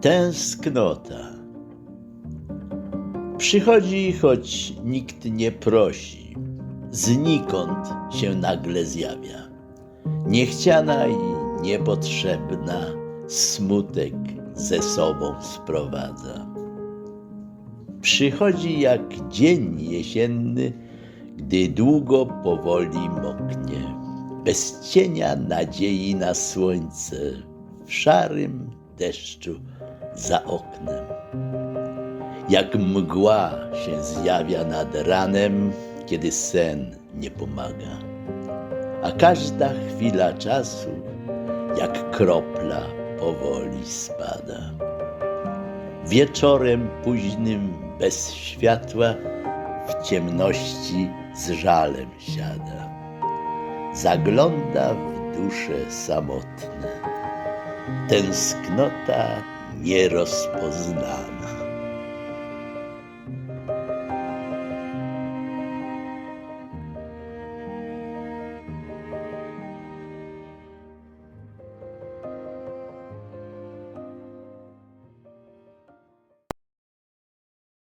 Tęsknota. Przychodzi, choć nikt nie prosi, znikąd się nagle zjawia. Niechciana i niepotrzebna, smutek ze sobą sprowadza. Przychodzi jak dzień jesienny, gdy długo powoli moknie, bez cienia nadziei na słońce, w szarym deszczu za oknem. Jak mgła się zjawia nad ranem, kiedy sen nie pomaga. A każda chwila czasu, jak kropla, powoli spada. Wieczorem późnym, bez światła, w ciemności z żalem siada. Zagląda w dusze samotne. Tęsknota nierozpoznana.